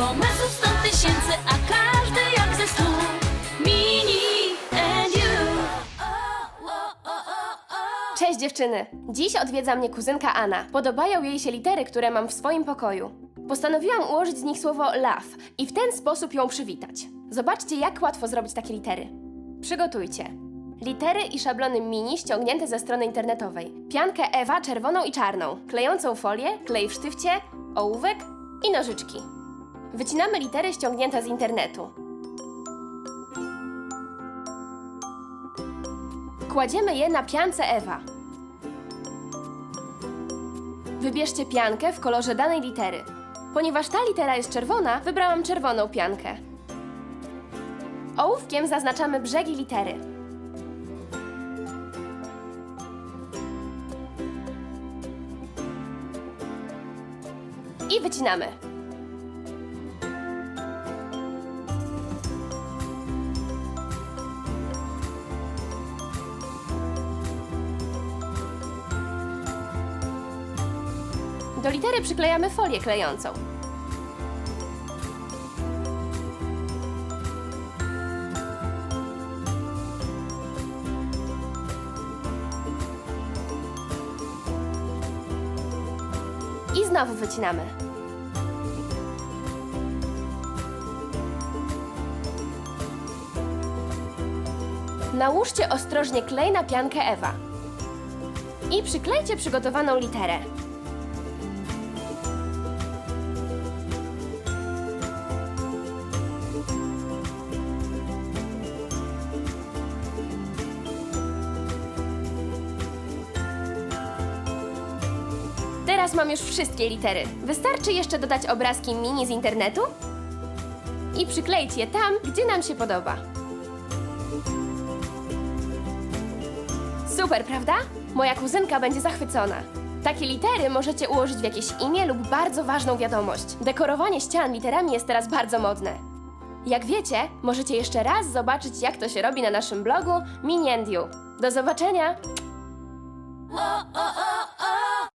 pomysł sto tysięcy, a każdy jak ze stu Mini and you Cześć dziewczyny! Dziś odwiedza mnie kuzynka Anna. Podobają jej się litery, które mam w swoim pokoju. Postanowiłam ułożyć z nich słowo love i w ten sposób ją przywitać. Zobaczcie, jak łatwo zrobić takie litery. Przygotujcie. Litery i szablony mini ściągnięte ze strony internetowej. Piankę Ewa czerwoną i czarną, klejącą folię, klej w sztywcie, ołówek i nożyczki. Wycinamy litery ściągnięte z internetu. Kładziemy je na piance Ewa. Wybierzcie piankę w kolorze danej litery. Ponieważ ta litera jest czerwona, wybrałam czerwoną piankę. Ołówkiem zaznaczamy brzegi litery. I wycinamy. Do litery przyklejamy folię klejącą. I znowu wycinamy. Nałóżcie ostrożnie klej na piankę Ewa. I przyklejcie przygotowaną literę. Teraz mam już wszystkie litery. Wystarczy jeszcze dodać obrazki mini z internetu i przykleić je tam, gdzie nam się podoba. Super, prawda? Moja kuzynka będzie zachwycona. Takie litery możecie ułożyć w jakieś imię lub bardzo ważną wiadomość. Dekorowanie ścian literami jest teraz bardzo modne. Jak wiecie, możecie jeszcze raz zobaczyć, jak to się robi na naszym blogu Miniendiu. Do zobaczenia!